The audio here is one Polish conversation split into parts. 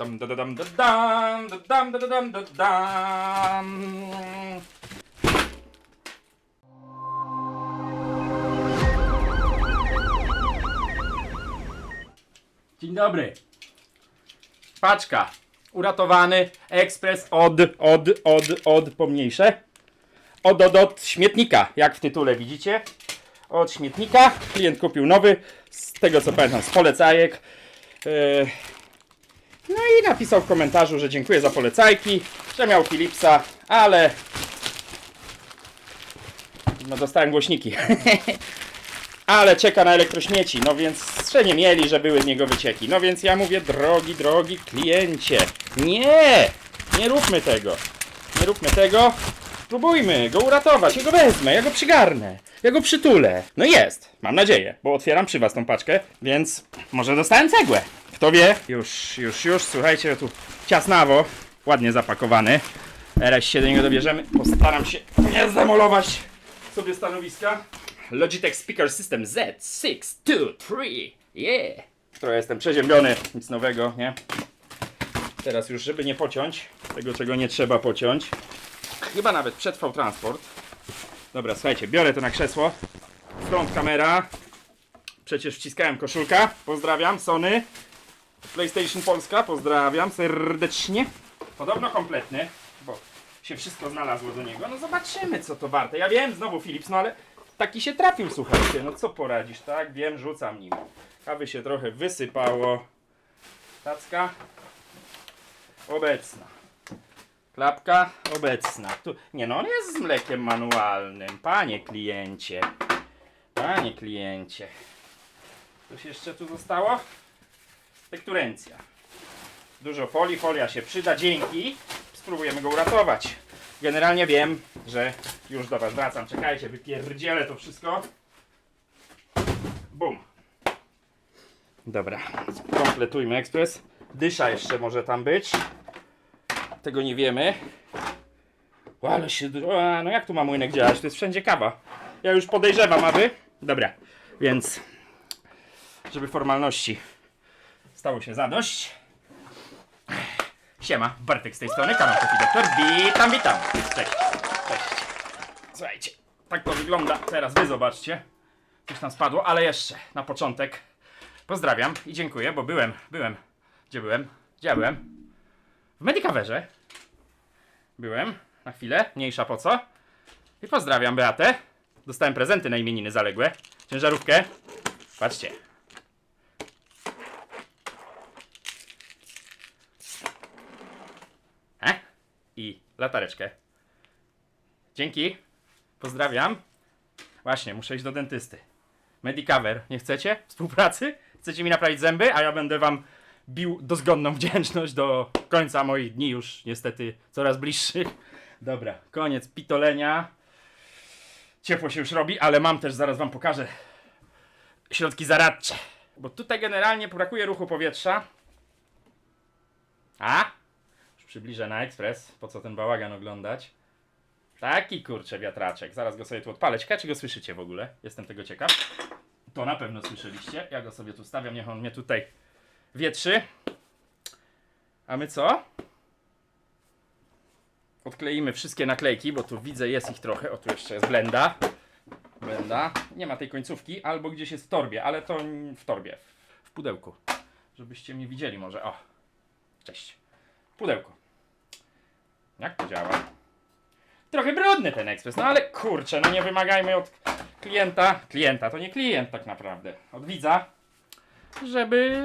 Dam, da, da, dam, da, dam, da, dam, da, da, dam, da, dam. Dzień dobry. Paczka. Uratowany ekspres od, od, od, od pomniejsze. Od, od, od śmietnika, jak w tytule widzicie. Od śmietnika. Klient kupił nowy, z tego co pamiętam, z polecajek. Yy, no i napisał w komentarzu, że dziękuję za polecajki, że miał Philipsa, ale... No dostałem głośniki. ale czeka na elektrośmieci, no więc że nie mieli, że były z niego wycieki. No więc ja mówię, drogi, drogi kliencie, nie! Nie róbmy tego. Nie róbmy tego. Spróbujmy go uratować, ja go wezmę, ja go przygarnę, ja go przytulę. No jest, mam nadzieję, bo otwieram przy was tą paczkę, więc może dostałem cegłę. Kto wie? Już, już, już, słuchajcie, tu ciasnawo, ładnie zapakowany. Teraz się do niego dobierzemy. Postaram się nie zdemolować sobie stanowiska. Logitech Speaker System Z623, yeah! Trochę jestem przeziębiony, nic nowego, nie? Teraz już, żeby nie pociąć tego, czego nie trzeba pociąć. Chyba nawet przetrwał transport. Dobra, słuchajcie, biorę to na krzesło. Front kamera. Przecież wciskałem koszulka. Pozdrawiam, Sony. PlayStation Polska, pozdrawiam serdecznie. Podobno kompletny, bo się wszystko znalazło do niego. No zobaczymy, co to warte. Ja wiem, znowu Philips, no ale taki się trafił, słuchajcie. No co poradzisz, tak? Wiem, rzucam nim. Kawy się trochę wysypało. Tacka obecna. Klapka obecna. Tu, nie no, on jest z mlekiem manualnym. Panie kliencie. Panie kliencie. Coś jeszcze tu zostało? Tekturencja. Dużo folii, folia się przyda. Dzięki. Spróbujemy go uratować. Generalnie wiem, że już do was wracam. Czekajcie, wypierdzielę to wszystko. Bum. Dobra, kompletujmy ekspres. Dysza jeszcze może tam być. Tego nie wiemy. O, ale się... No jak tu ma młynek działać? To jest wszędzie kawa. Ja już podejrzewam, aby... Dobra, więc... Żeby formalności stało się zadość. Siema, Bartek z tej strony, kanał Coffee Doktor. Witam, witam. Cześć, cześć. Słuchajcie, tak to wygląda. Teraz wy zobaczcie. Coś tam spadło, ale jeszcze na początek pozdrawiam i dziękuję, bo byłem, byłem. Gdzie byłem? Gdzie byłem? W Medicaverze. Byłem na chwilę, mniejsza po co. I pozdrawiam Beatę. Dostałem prezenty na imieniny zaległe. Ciężarówkę. Patrzcie. E? I latareczkę. Dzięki. Pozdrawiam. Właśnie, muszę iść do dentysty. Medicaver, nie chcecie współpracy? Chcecie mi naprawić zęby, a ja będę wam bił dozgonną wdzięczność do końca moich dni, już niestety coraz bliższych. Dobra, koniec pitolenia. Ciepło się już robi, ale mam też, zaraz wam pokażę, środki zaradcze. Bo tutaj generalnie brakuje ruchu powietrza. A? Już przybliżę na ekspres, po co ten bałagan oglądać. Taki kurczę wiatraczek, zaraz go sobie tu odpalę. Ciekawe, czy go słyszycie w ogóle? Jestem tego ciekaw. To na pewno słyszeliście. Ja go sobie tu stawiam, niech on mnie tutaj wietrzy. A my co? Odkleimy wszystkie naklejki, bo tu widzę jest ich trochę. O, tu jeszcze jest blenda. Blenda. Nie ma tej końcówki, albo gdzieś jest w torbie, ale to w torbie. W pudełku. Żebyście mnie widzieli może. O. Cześć. W pudełku. Jak to działa? Trochę brudny ten ekspres, no ale kurczę, no nie wymagajmy od klienta. Klienta to nie klient tak naprawdę. Od widza żeby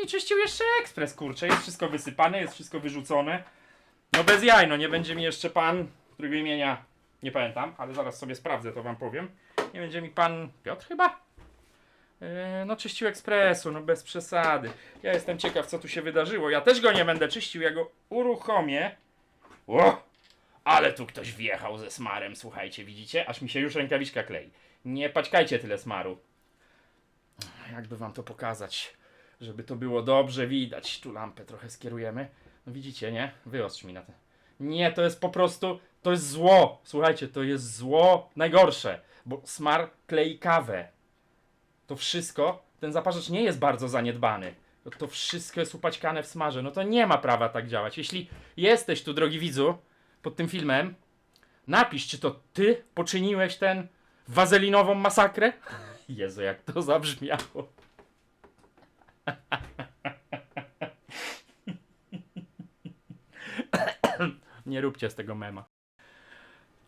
mi czyścił jeszcze ekspres, kurczę. Jest wszystko wysypane, jest wszystko wyrzucone. No bez jaj, no nie będzie mi jeszcze pan, którego imienia nie pamiętam, ale zaraz sobie sprawdzę, to wam powiem. Nie będzie mi pan Piotr chyba? Yy, no czyścił ekspresu, no bez przesady. Ja jestem ciekaw, co tu się wydarzyło. Ja też go nie będę czyścił, ja go uruchomię. O! Ale tu ktoś wjechał ze smarem, słuchajcie, widzicie? Aż mi się już rękawiczka klei. Nie paćkajcie tyle smaru jakby wam to pokazać, żeby to było dobrze widać. Tu lampę trochę skierujemy. No widzicie, nie? Wyostrz mi na to. Nie, to jest po prostu, to jest zło. Słuchajcie, to jest zło najgorsze, bo smar klei kawę. To wszystko, ten zaparzacz nie jest bardzo zaniedbany. to, wszystko jest upaćkane w smarze. No to nie ma prawa tak działać. Jeśli jesteś tu, drogi widzu, pod tym filmem, napisz, czy to ty poczyniłeś ten wazelinową masakrę? Jezu, jak to zabrzmiało. Nie róbcie z tego mema.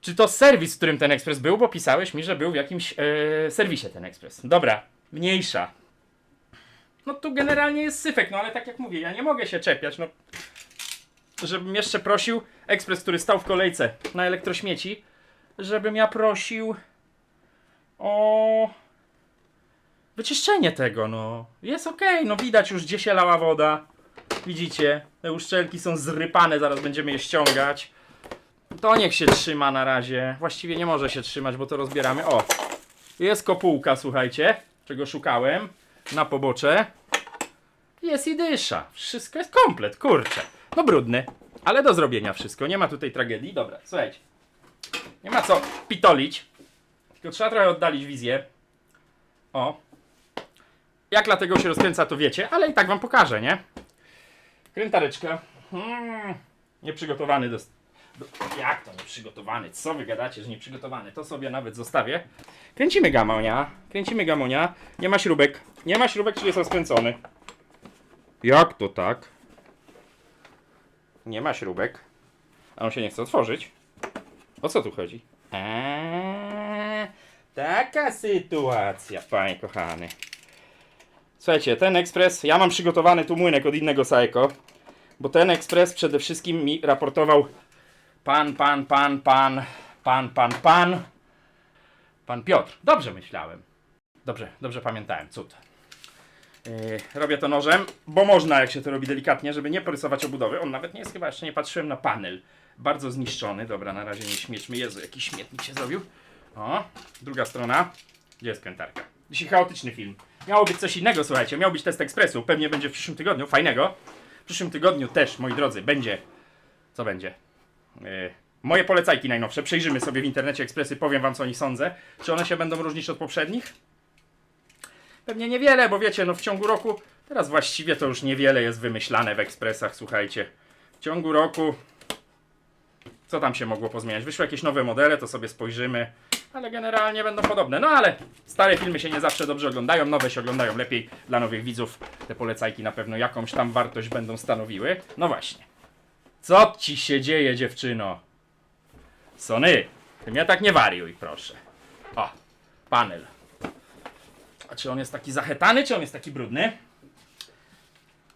Czy to serwis, w którym ten ekspres był? Bo pisałeś mi, że był w jakimś e, serwisie ten ekspres. Dobra, mniejsza. No tu generalnie jest syfek, no ale tak jak mówię, ja nie mogę się czepiać, no. Żebym jeszcze prosił ekspres, który stał w kolejce na elektrośmieci, żebym ja prosił o wyczyszczenie tego, no. Jest okej, no widać już gdzie się lała woda. Widzicie, te uszczelki są zrypane, zaraz będziemy je ściągać. To niech się trzyma na razie. Właściwie nie może się trzymać, bo to rozbieramy. O, jest kopułka, słuchajcie, czego szukałem. Na pobocze. Jest i dysza. Wszystko jest komplet, kurczę. No brudny, ale do zrobienia wszystko. Nie ma tutaj tragedii. Dobra, słuchajcie. Nie ma co pitolić. Tylko trzeba trochę oddalić wizję. O. Jak dlatego się rozkręca, to wiecie, ale i tak wam pokażę, nie? Krętareczka. Hmm, nieprzygotowany do, do... Jak to nieprzygotowany? Co wy gadacie, że nieprzygotowany? To sobie nawet zostawię. Kręcimy gamonia. Kręcimy gamonia. Nie ma śrubek. Nie ma śrubek, czyli jest rozkręcony. Jak to tak? Nie ma śrubek. A on się nie chce otworzyć. O co tu chodzi? Eee, taka sytuacja, panie kochany. Słuchajcie, ten ekspres, ja mam przygotowany tu młynek od innego Saeko, bo ten ekspres przede wszystkim mi raportował pan, pan, pan, pan, pan, pan, pan, pan Piotr. Dobrze myślałem. Dobrze, dobrze pamiętałem, cud. Yy, robię to nożem, bo można, jak się to robi delikatnie, żeby nie porysować obudowy. On nawet nie jest chyba, jeszcze nie patrzyłem na panel. Bardzo zniszczony. Dobra, na razie nie śmieszmy. Jezu, jaki śmietnik się zrobił. O, druga strona. Gdzie jest krętarka? Dzisiaj chaotyczny film. Miało być coś innego, słuchajcie. Miał być test ekspresu. Pewnie będzie w przyszłym tygodniu. Fajnego. W przyszłym tygodniu też, moi drodzy, będzie. Co będzie? Yy, moje polecajki najnowsze. Przejrzymy sobie w internecie ekspresy. Powiem wam, co o nich sądzę. Czy one się będą różnić od poprzednich? Pewnie niewiele, bo wiecie, no w ciągu roku, teraz właściwie to już niewiele jest wymyślane w ekspresach, słuchajcie. W ciągu roku, co tam się mogło pozmieniać? Wyszły jakieś nowe modele, to sobie spojrzymy, ale generalnie będą podobne. No ale stare filmy się nie zawsze dobrze oglądają, nowe się oglądają lepiej. Dla nowych widzów te polecajki na pewno jakąś tam wartość będą stanowiły. No właśnie. Co ci się dzieje, dziewczyno? Sony, ty mnie tak nie wariuj, proszę. O, panel. A czy on jest taki zachetany, czy on jest taki brudny?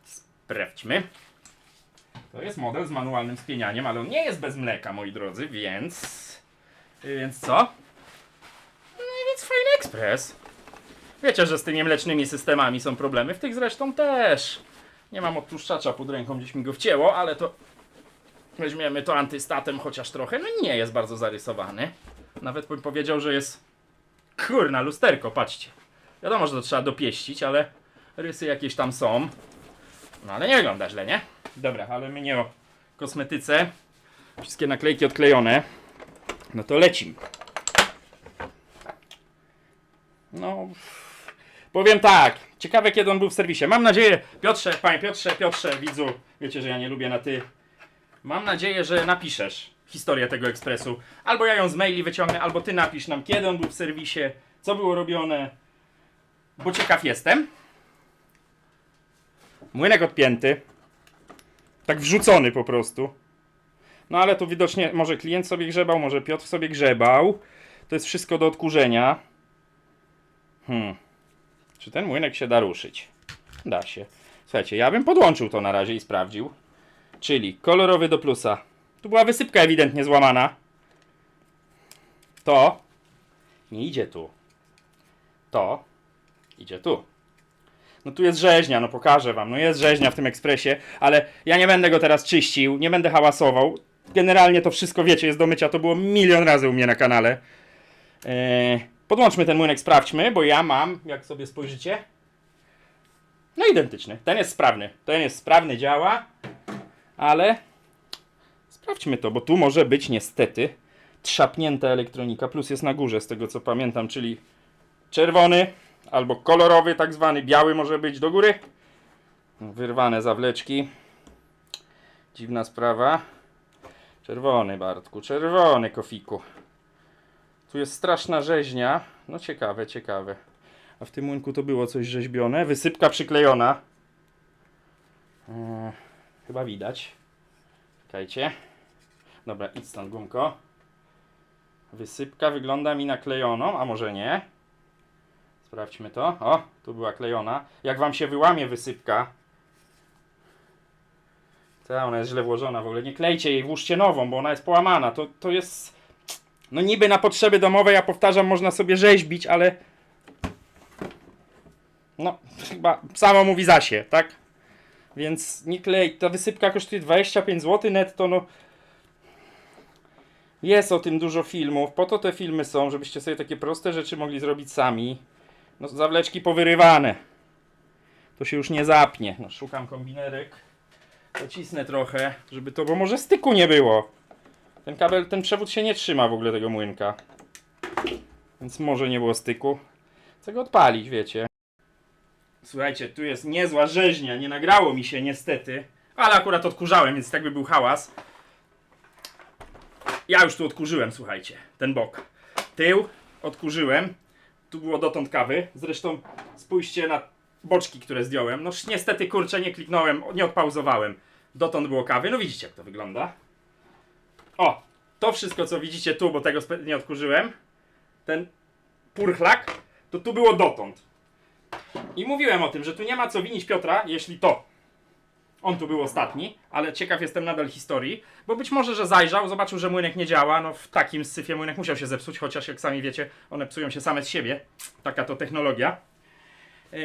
Sprawdźmy. To jest model z manualnym spienianiem, ale on nie jest bez mleka, moi drodzy, więc... Więc co? I więc fajny ekspres. Wiecie, że z tymi mlecznymi systemami są problemy, w tych zresztą też. Nie mam odtłuszczacza pod ręką, gdzieś mi go wcięło, ale to... Weźmiemy to antystatem chociaż trochę, no nie jest bardzo zarysowany. Nawet bym powiedział, że jest... Kurna, lusterko, patrzcie. Wiadomo, że to trzeba dopieścić, ale rysy jakieś tam są. No ale nie wygląda źle, nie? Dobra, ale my nie o kosmetyce. Wszystkie naklejki odklejone. No to lecim. No, powiem tak. Ciekawe kiedy on był w serwisie. Mam nadzieję, Piotrze, panie Piotrze, Piotrze, widzu, wiecie, że ja nie lubię na ty. Mam nadzieję, że napiszesz historię tego ekspresu. Albo ja ją z maili wyciągnę, albo ty napisz nam, kiedy on był w serwisie, co było robione. Bo ciekaw jestem. Młynek odpięty. Tak wrzucony po prostu. No ale tu widocznie może klient sobie grzebał, może Piotr sobie grzebał. To jest wszystko do odkurzenia. Hmm. Czy ten młynek się da ruszyć? Da się. Słuchajcie, ja bym podłączył to na razie i sprawdził. Czyli kolorowy do plusa. Tu była wysypka ewidentnie złamana. To nie idzie tu. To idzie tu. No tu jest rzeźnia, no pokażę wam. No jest rzeźnia w tym ekspresie, ale ja nie będę go teraz czyścił, nie będę hałasował. Generalnie to wszystko wiecie, jest do mycia, to było milion razy u mnie na kanale. Eee, podłączmy ten młynek, sprawdźmy, bo ja mam, jak sobie spojrzycie, no identyczny. Ten jest sprawny. Ten jest sprawny, działa, ale sprawdźmy to, bo tu może być niestety trzapnięta elektronika, plus jest na górze z tego co pamiętam, czyli czerwony albo kolorowy tak zwany, biały może być do góry. Wyrwane zawleczki. Dziwna sprawa. Czerwony, Bartku, czerwony, kofiku. Tu jest straszna rzeźnia. No ciekawe, ciekawe. A w tym młynku to było coś rzeźbione. Wysypka przyklejona. Eee, chyba widać. Czekajcie. Dobra, idź stąd, gumko. Wysypka wygląda mi na klejoną, a może nie? Sprawdźmy to. O, tu była klejona. Jak wam się wyłamie wysypka, ta, ona jest źle włożona w ogóle. Nie klejcie jej, włóżcie nową, bo ona jest połamana. To, to jest. No niby na potrzeby domowe, ja powtarzam, można sobie rzeźbić, ale. No, chyba samo mówi za się, tak? Więc nie klej. Ta wysypka kosztuje 25 zł netto, no. Jest o tym dużo filmów. Po to te filmy są, żebyście sobie takie proste rzeczy mogli zrobić sami. No, zawleczki powyrywane. To się już nie zapnie. No, szukam kombinerek. Pocisnę trochę, żeby to, bo może styku nie było. Ten kabel, ten przewód się nie trzyma w ogóle tego młynka. Więc może nie było styku. Chcę go odpalić, wiecie. Słuchajcie, tu jest niezła rzeźnia. Nie nagrało mi się niestety. Ale akurat odkurzałem, więc tak by był hałas. Ja już tu odkurzyłem, słuchajcie. Ten bok. Tył odkurzyłem. Tu było dotąd kawy. Zresztą spójrzcie na boczki, które zdjąłem. No niestety, kurczę, nie kliknąłem, nie odpauzowałem. Dotąd było kawy. No widzicie, jak to wygląda. O, to wszystko, co widzicie tu, bo tego nie odkurzyłem, ten purchlak, to tu było dotąd. I mówiłem o tym, że tu nie ma co winić Piotra, jeśli to. On tu był ostatni, ale ciekaw jestem nadal historii, bo być może, że zajrzał, zobaczył, że młynek nie działa. No w takim syfie młynek musiał się zepsuć, chociaż jak sami wiecie, one psują się same z siebie. Taka to technologia. Yy,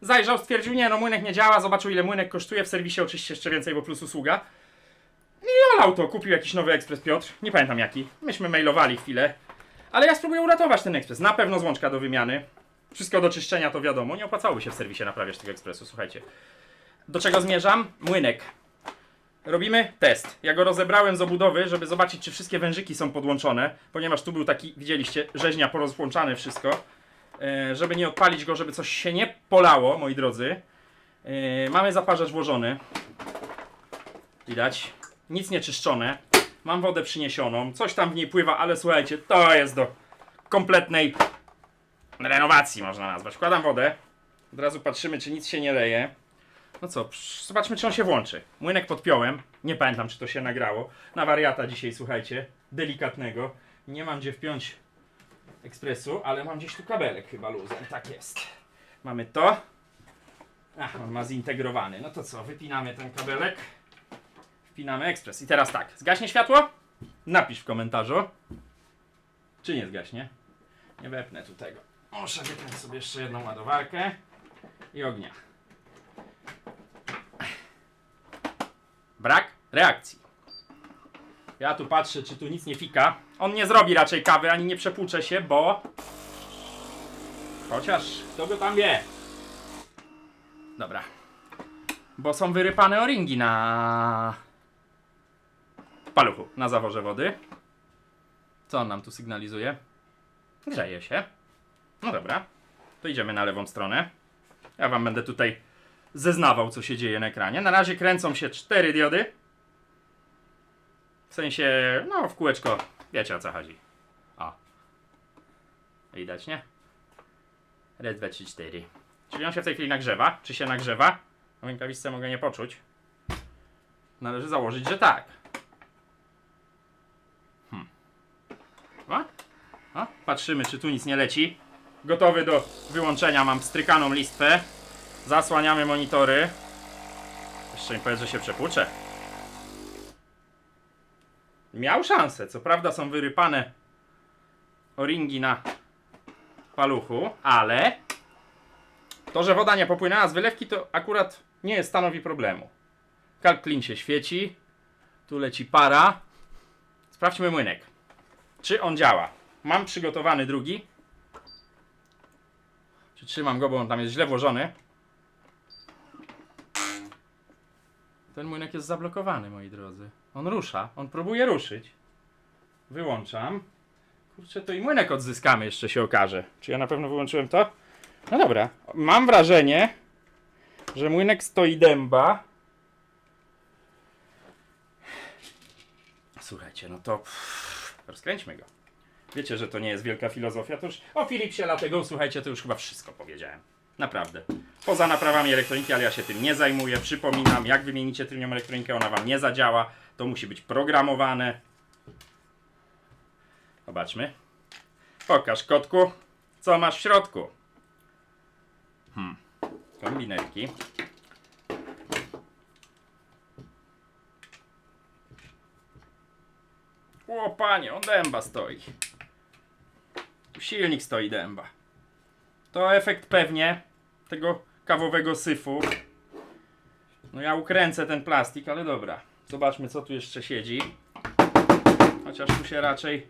zajrzał, stwierdził, nie no, młynek nie działa, zobaczył ile młynek kosztuje, w serwisie oczywiście jeszcze więcej, bo plus usługa. I olał to, kupił jakiś nowy ekspres Piotr, nie pamiętam jaki. Myśmy mailowali chwilę, ale ja spróbuję uratować ten ekspres. Na pewno złączka do wymiany. Wszystko do czyszczenia to wiadomo, nie opłacałoby się w serwisie naprawiać tego ekspresu, słuchajcie. Do czego zmierzam? Młynek. Robimy test. Ja go rozebrałem z obudowy, żeby zobaczyć, czy wszystkie wężyki są podłączone, ponieważ tu był taki, widzieliście, rzeźnia porozłączane wszystko. E, żeby nie odpalić go, żeby coś się nie polało, moi drodzy. E, mamy zaparzacz włożony. Widać. Nic nie czyszczone. Mam wodę przyniesioną. Coś tam w niej pływa, ale słuchajcie, to jest do kompletnej renowacji, można nazwać. Wkładam wodę. Od razu patrzymy, czy nic się nie leje. No co, zobaczmy, czy on się włączy. Młynek podpiąłem. Nie pamiętam, czy to się nagrało. Na wariata dzisiaj, słuchajcie. Delikatnego. Nie mam gdzie wpiąć ekspresu, ale mam gdzieś tu kabelek chyba luzem. Tak jest. Mamy to. Ach, on ma zintegrowany. No to co, wypinamy ten kabelek. Wpinamy ekspres. I teraz tak, zgaśnie światło? Napisz w komentarzu. Czy nie zgaśnie? Nie wepnę tu tego. Muszę wypiąć sobie jeszcze jedną ładowarkę. I ognia. Brak reakcji. Ja tu patrzę, czy tu nic nie fika. On nie zrobi raczej kawy, ani nie przepłucze się, bo... Chociaż, kto go tam wie? Dobra. Bo są wyrypane o-ringi na... paluchu, na zaworze wody. Co on nam tu sygnalizuje? Grzeje się. No dobra. To idziemy na lewą stronę. Ja wam będę tutaj zeznawał, co się dzieje na ekranie. Na razie kręcą się cztery diody. W sensie, no w kółeczko, wiecie o co chodzi. O. Widać, nie? Red 2, 3, 4. Czyli on się w tej chwili nagrzewa. Czy się nagrzewa? W rękawiczce mogę nie poczuć. Należy założyć, że tak. Patrzymy, czy tu nic nie leci. Gotowy do wyłączenia. Mam strykaną listwę. Zasłaniamy monitory. Jeszcze mi powiedz, że się przepłucze. Miał szansę. Co prawda są wyrypane o-ringi na paluchu, ale to, że woda nie popłynęła z wylewki, to akurat nie stanowi problemu. Kalk clean się świeci. Tu leci para. Sprawdźmy młynek. Czy on działa? Mam przygotowany drugi. Przytrzymam go, bo on tam jest źle włożony. Ten młynek jest zablokowany, moi drodzy. On rusza, on próbuje ruszyć. Wyłączam. Kurczę, to i młynek odzyskamy, jeszcze się okaże. Czy ja na pewno wyłączyłem to? No dobra. Mam wrażenie, że młynek stoi dęba. Słuchajcie, no to rozkręćmy go. Wiecie, że to nie jest wielka filozofia, to już o Philipsie dlatego słuchajcie, to już chyba wszystko powiedziałem. Naprawdę. Poza naprawami elektroniki, ale ja się tym nie zajmuję. Przypominam, jak wymienicie tylnią elektronikę, ona wam nie zadziała. To musi być programowane. Zobaczmy. Pokaż kotku, co masz w środku. Hmm. Kombinerki. O panie, on dęba stoi. Silnik stoi dęba. To efekt pewnie tego kawowego syfu. No ja ukręcę ten plastik, ale dobra. Zobaczmy co tu jeszcze siedzi. Chociaż tu się raczej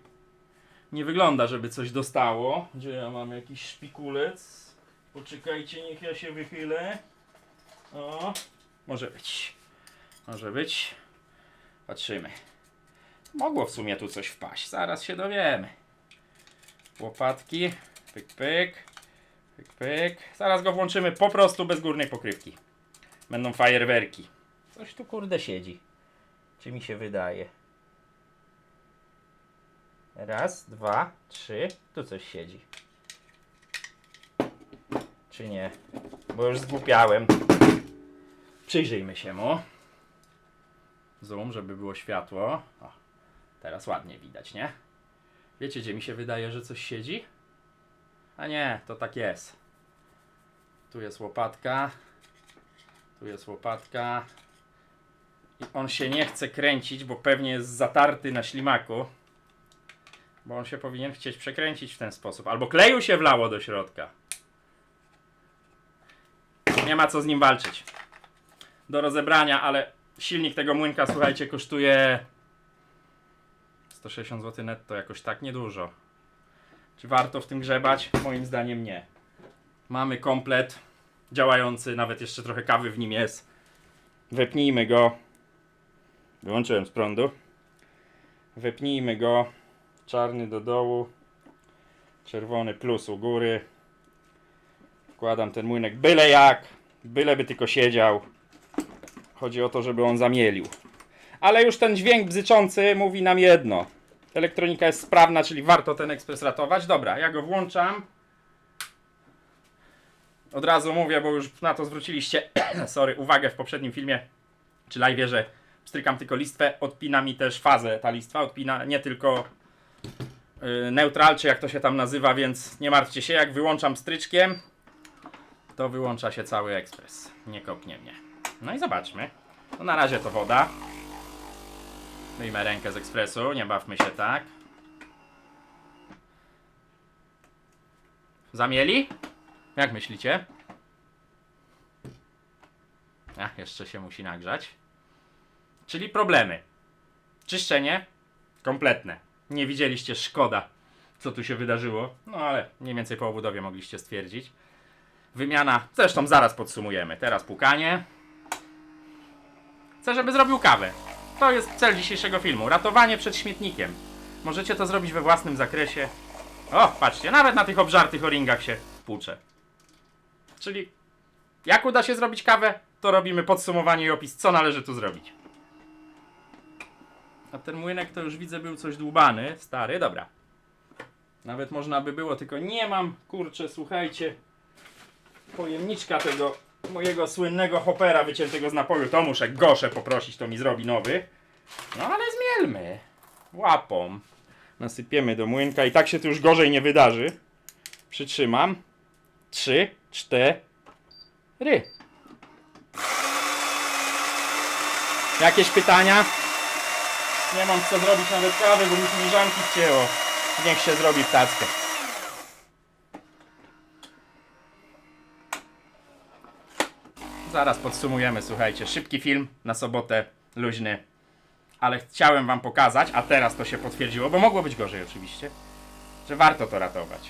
nie wygląda, żeby coś dostało. Gdzie ja mam jakiś szpikulec? Poczekajcie, niech ja się wychylę. O, może być. Może być. Patrzymy. Mogło w sumie tu coś wpaść. Zaraz się dowiemy. Łopatki. Pyk, pyk. Pyk, pyk. Zaraz go włączymy po prostu bez górnej pokrywki. Będą fajerwerki. Coś tu kurde siedzi. Czy mi się wydaje? Raz, dwa, trzy. Tu coś siedzi. Czy nie? Bo już zgłupiałem. Przyjrzyjmy się mu. Zoom, żeby było światło. O, teraz ładnie widać, nie? Wiecie, gdzie mi się wydaje, że coś siedzi? A nie, to tak jest. Tu jest łopatka. Tu jest łopatka. I on się nie chce kręcić, bo pewnie jest zatarty na ślimaku. Bo on się powinien chcieć przekręcić w ten sposób. Albo kleju się wlało do środka. Nie ma co z nim walczyć. Do rozebrania, ale silnik tego młynka, słuchajcie, kosztuje 160 zł netto, jakoś tak niedużo. Czy warto w tym grzebać? Moim zdaniem nie. Mamy komplet działający, nawet jeszcze trochę kawy w nim jest. Wepnijmy go. Wyłączyłem z prądu. Wepnijmy go. Czarny do dołu. Czerwony plus u góry. Wkładam ten młynek byle jak. Byle by tylko siedział. Chodzi o to, żeby on zamielił. Ale już ten dźwięk bzyczący mówi nam jedno. Elektronika jest sprawna, czyli warto ten ekspres ratować. Dobra, ja go włączam. Od razu mówię, bo już na to zwróciliście sorry, uwagę w poprzednim filmie, czy live, że strykam tylko listwę, odpina mi też fazę ta listwa, odpina nie tylko yy, neutral, czy jak to się tam nazywa, więc nie martwcie się, jak wyłączam stryczkiem, to wyłącza się cały ekspres. Nie kopnie mnie. No i zobaczmy. No na razie to woda. Wyjmę rękę z ekspresu, nie bawmy się tak. Zamieli? Jak myślicie? A, jeszcze się musi nagrzać. Czyli problemy. Czyszczenie kompletne. Nie widzieliście, szkoda, co tu się wydarzyło. No ale mniej więcej po obudowie mogliście stwierdzić. Wymiana, zresztą zaraz podsumujemy. Teraz pukanie. Chcę, żeby zrobił kawę. To jest cel dzisiejszego filmu. Ratowanie przed śmietnikiem. Możecie to zrobić we własnym zakresie. O, patrzcie, nawet na tych obżartych o-ringach się płucze. Czyli jak uda się zrobić kawę, to robimy podsumowanie i opis, co należy tu zrobić. A ten młynek to już widzę był coś dłubany, stary, dobra. Nawet można by było, tylko nie mam, kurczę, słuchajcie, pojemniczka tego mojego słynnego hopera wyciętego z napoju. To muszę Goszę poprosić, to mi zrobi nowy. No ale zmielmy. Łapą. Nasypiemy do młynka i tak się to już gorzej nie wydarzy. Przytrzymam. Trzy, cztery. Jakieś pytania? Nie mam co zrobić nawet kawy, bo mi filiżanki wcięło. Niech się zrobi w Zaraz podsumujemy, słuchajcie. Szybki film na sobotę, luźny. Ale chciałem wam pokazać, a teraz to się potwierdziło, bo mogło być gorzej oczywiście, że warto to ratować.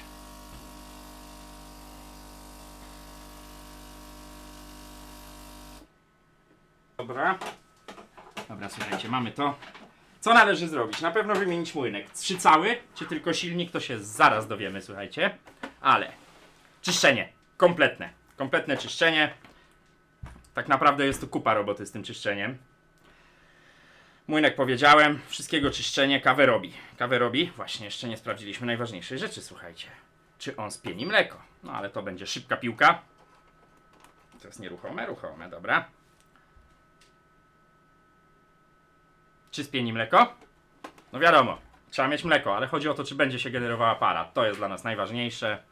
Dobra. Dobra, słuchajcie, mamy to. Co należy zrobić? Na pewno wymienić młynek. Trzy cały, czy tylko silnik, to się zaraz dowiemy, słuchajcie. Ale czyszczenie. Kompletne. Kompletne czyszczenie. Tak naprawdę jest tu kupa roboty z tym czyszczeniem. Młynek powiedziałem, wszystkiego czyszczenie kawę robi. Kawę robi, właśnie jeszcze nie sprawdziliśmy najważniejszej rzeczy, słuchajcie. Czy on spieni mleko? No ale to będzie szybka piłka. To jest nieruchome, ruchome, dobra. Czy spieni mleko? No wiadomo, trzeba mieć mleko, ale chodzi o to, czy będzie się generowała para. To jest dla nas najważniejsze.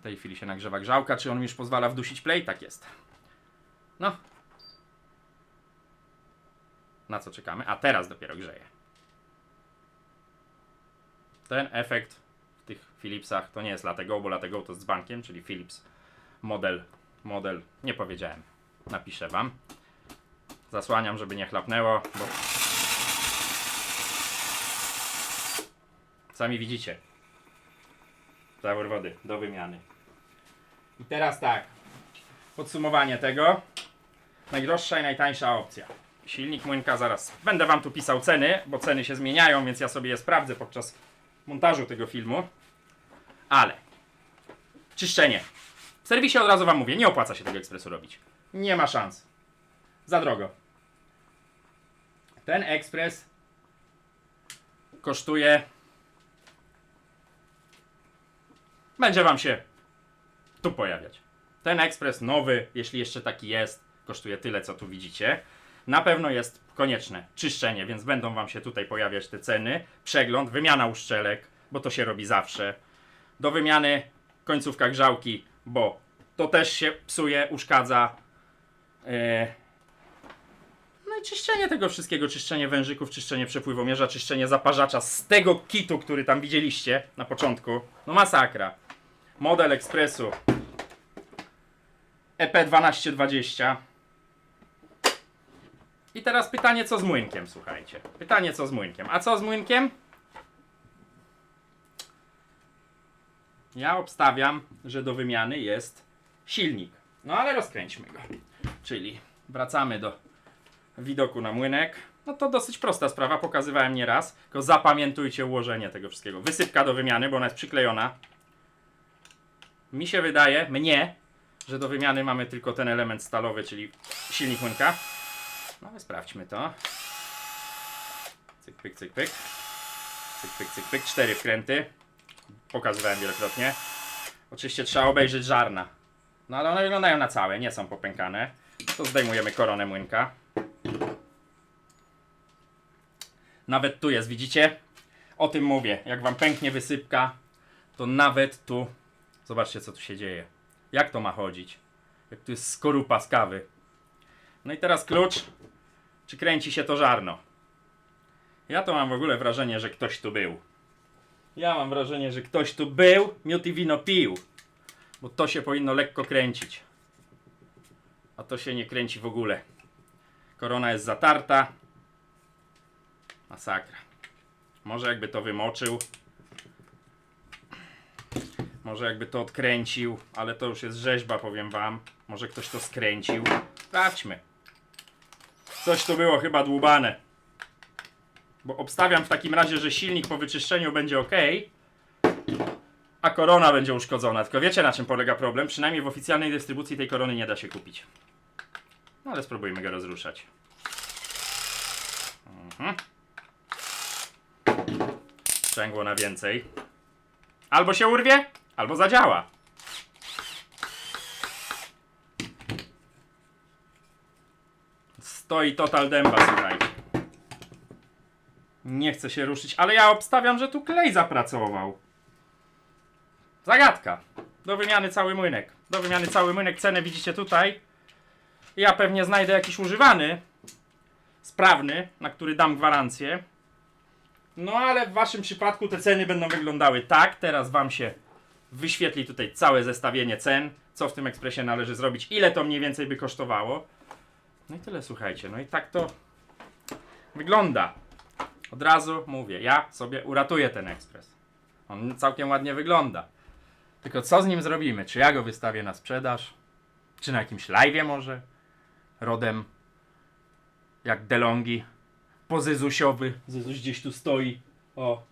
W tej chwili się nagrzewa grzałka. Czy on już pozwala wdusić play? Tak jest. No. Na co czekamy? A teraz dopiero grzeje. Ten efekt w tych Philipsach to nie jest Latego, bo Latego to z bankiem, czyli Philips model, model, nie powiedziałem. Napiszę wam. Zasłaniam, żeby nie chlapnęło, bo sami widzicie. Zawór wody do wymiany. I teraz tak. Podsumowanie tego. Najdroższa i najtańsza opcja. Silnik młynka zaraz. Będę wam tu pisał ceny, bo ceny się zmieniają, więc ja sobie je sprawdzę podczas montażu tego filmu. Ale czyszczenie. W serwisie od razu wam mówię, nie opłaca się tego ekspresu robić. Nie ma szans. Za drogo. Ten ekspres kosztuje. Będzie wam się tu pojawiać. Ten ekspres nowy, jeśli jeszcze taki jest, kosztuje tyle, co tu widzicie. Na pewno jest konieczne czyszczenie, więc będą wam się tutaj pojawiać te ceny. Przegląd, wymiana uszczelek, bo to się robi zawsze. Do wymiany końcówka grzałki, bo to też się psuje, uszkadza. E, No i czyszczenie tego wszystkiego, czyszczenie wężyków, czyszczenie przepływomierza, czyszczenie zaparzacza z tego kitu, który tam widzieliście na początku. No masakra. Model ekspresu E EP1220. I teraz pytanie, co z młynkiem, słuchajcie. Pytanie, co z młynkiem. A co z młynkiem? Ja obstawiam, że do wymiany jest silnik. No ale rozkręćmy go. Czyli wracamy do widoku na młynek. No to dosyć prosta sprawa, pokazywałem nieraz. Tylko zapamiętujcie ułożenie tego wszystkiego. Wysypka do wymiany, bo ona jest przyklejona. Mi się wydaje, mnie, że do wymiany mamy tylko ten element stalowy, czyli silnik młynka. No ale sprawdźmy to. Cyk, pyk, cyk, pyk. Cyk, pyk, cyk, pyk. Cztery wkręty. Pokazywałem wielokrotnie. Oczywiście trzeba obejrzeć żarna. No ale one wyglądają na całe, nie są popękane. To zdejmujemy koronę młynka. Nawet tu jest, widzicie? O tym mówię. Jak wam pęknie wysypka, to nawet tu. Zobaczcie, co tu się dzieje. Jak to ma chodzić? Jak tu jest skorupa z kawy. No i teraz klucz. Czy kręci się to żarno? Ja to mam w ogóle wrażenie, że ktoś tu był. Ja mam wrażenie, że ktoś tu był, miód i wino pił. Bo to się powinno lekko kręcić. A to się nie kręci w ogóle. Korona jest zatarta. Masakra. Może jakby to wymoczył. Może jakby to odkręcił, ale to już jest rzeźba, powiem wam. Może ktoś to skręcił. Sprawdźmy. Coś tu było chyba dłubane. Bo obstawiam w takim razie, że silnik po wyczyszczeniu będzie ok, a korona będzie uszkodzona. Tylko wiecie na czym polega problem? Przynajmniej w oficjalnej dystrybucji tej korony nie da się kupić. No ale spróbujmy go rozruszać. Mhm. Na więcej. Albo się urwie, albo zadziała. Stoi total dęba, słuchajcie. Nie chce się ruszyć, ale ja obstawiam, że tu klej zapracował. Zagadka. Do wymiany cały młynek. Do wymiany cały młynek. Cenę widzicie tutaj. Ja pewnie znajdę jakiś używany, sprawny, na który dam gwarancję. No ale w waszym przypadku te ceny będą wyglądały tak. Teraz wam się wyświetli tutaj całe zestawienie cen, co w tym ekspresie należy zrobić, ile to mniej więcej by kosztowało. No i tyle, słuchajcie. No i tak to wygląda. Od razu mówię, ja sobie uratuję ten ekspres. On całkiem ładnie wygląda. Tylko co z nim zrobimy? Czy ja go wystawię na sprzedaż? Czy na jakimś live'ie może? Rodem jak DeLonghi. Pozyzusiowy. Zyzuś gdzieś tu stoi. O,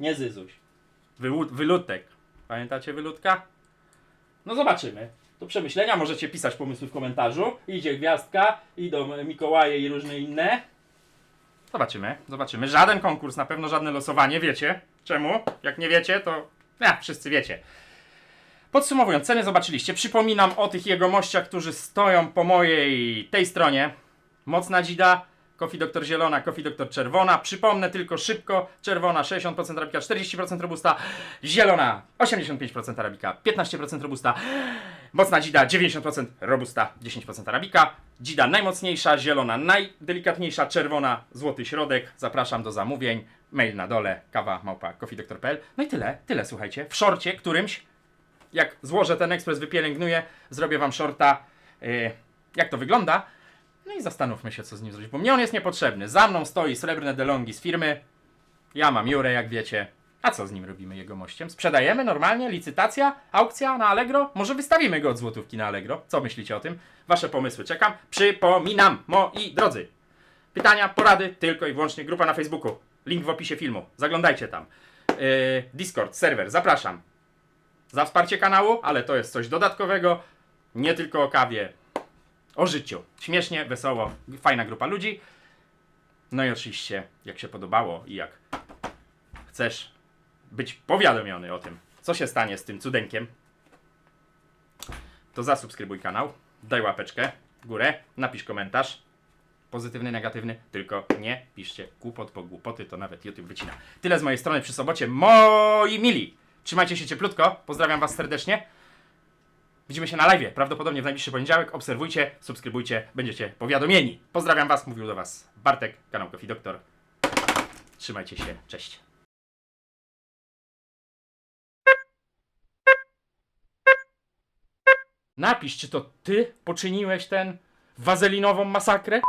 nie Zyzuś. Wylutek. Pamiętacie wylutka? No zobaczymy. do przemyślenia. Możecie pisać pomysły w komentarzu. Idzie gwiazdka, idą Mikołaje i różne inne. Zobaczymy, zobaczymy. Żaden konkurs, na pewno żadne losowanie, wiecie? Czemu? Jak nie wiecie, to ja, wszyscy wiecie. Podsumowując, ceny zobaczyliście. Przypominam o tych jegomościach, którzy stoją po mojej tej stronie. Mocna dzida, Coffee Doktor Zielona, Coffee Doktor Czerwona. Przypomnę tylko szybko, czerwona 60% arabika, 40% robusta, zielona 85% arabika, 15% robusta, mocna dzida 90% robusta, 10% arabika. Dzida najmocniejsza, zielona najdelikatniejsza, czerwona złoty środek. Zapraszam do zamówień. Mail na dole, kawa małpa coffeedoktor.pl. No i tyle, tyle słuchajcie. W szorcie którymś jak złożę ten ekspres, wypielęgnuję, zrobię wam shorta, yy, jak to wygląda. No i zastanówmy się, co z nim zrobić, bo mnie on jest niepotrzebny. Za mną stoi srebrne DeLonghi z firmy. Ja mam Jurę, jak wiecie. A co z nim robimy jego mościem? Sprzedajemy normalnie? Licytacja? Aukcja na Allegro? Może wystawimy go od złotówki na Allegro? Co myślicie o tym? Wasze pomysły czekam. Przypominam, moi drodzy. Pytania, porady, tylko i wyłącznie grupa na Facebooku. Link w opisie filmu. Zaglądajcie tam. Yy, Discord, serwer, zapraszam za wsparcie kanału, ale to jest coś dodatkowego. Nie tylko o kawie, o życiu. Śmiesznie, wesoło, fajna grupa ludzi. No i oczywiście, jak się podobało i jak chcesz być powiadomiony o tym, co się stanie z tym cudeńkiem, to zasubskrybuj kanał, daj łapeczkę w górę, napisz komentarz. Pozytywny, negatywny, tylko nie piszcie głupot, bo głupoty to nawet YouTube wycina. Tyle z mojej strony przy sobocie, moi mili! Trzymajcie się cieplutko, pozdrawiam Was serdecznie. Widzimy się na live, prawdopodobnie w najbliższy poniedziałek. Obserwujcie, subskrybujcie, będziecie powiadomieni. Pozdrawiam Was, mówił do Was Bartek, kanał Coffee Doktor. Trzymajcie się, cześć. Napisz, czy to Ty poczyniłeś ten wazelinową masakrę?